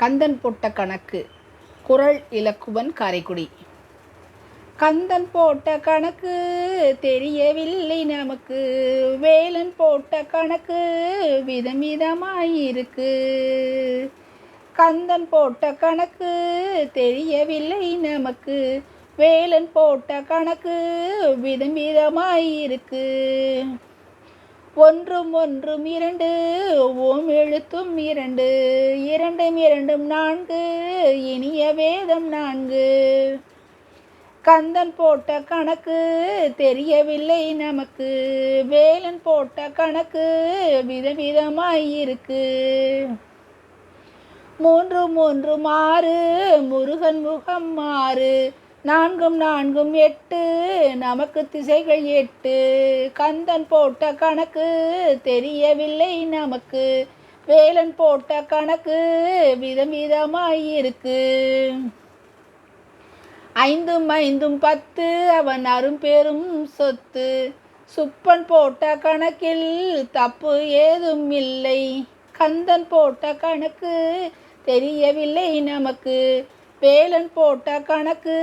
கந்தன் போட்ட கணக்கு. குரல் இலக்குவன் காரைக்குடி. கந்தன் போட்ட கணக்கு தெரியவில்லை நமக்கு. வேலன் போட்ட கணக்கு விதம் விதமாயிருக்கு கந்தன் போட்ட கணக்கு தெரியவில்லை நமக்கு. வேலன் போட்ட கணக்கு விதம் விதமாயிருக்கு ஒன்றும் ஒன்றும் இரண்டு ஓம் எழுத்தும் இரண்டு இரண்டும் இரண்டும் நான்கு இனிய வேதம் நான்கு. கந்தன் போட்ட கணக்கு தெரியவில்லை நமக்கு வேலன் போட்ட கணக்கு விதவிதமாயிருக்கு. மூன்று மூன்றும் ஆறு முருகன் முகம் மாறு நான்கும் நான்கும் எட்டு நமக்கு திசைகள் எட்டு. கந்தன் போட்ட கணக்கு தெரியவில்லை நமக்கு. வேலன் போட்ட கணக்கு விதம் விதமாயிருக்கு. ஐந்தும் ஐந்தும் பத்து அவன் அரும்பெரும் சொத்து. சுப்பன் போட்ட கணக்கில் தப்பு ஏதும் இல்லை. கந்தன் போட்ட கணக்கு தெரியவில்லை நமக்கு. வேலன் போட்ட கணக்கு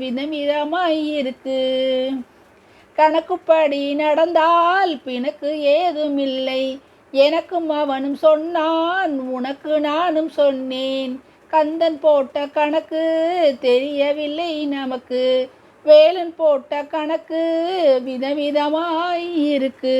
விதமிதமாயிருக்கு கணக்குப்படி நடந்தால் பிணக்கு ஏதும் இல்லை எனக்கும் அவனும் சொன்னான் உனக்கு நானும் சொன்னேன். கந்தன் போட்ட கணக்கு தெரியவில்லை நமக்கு. வேலன் போட்ட கணக்கு விதவிதமாய் இருக்கு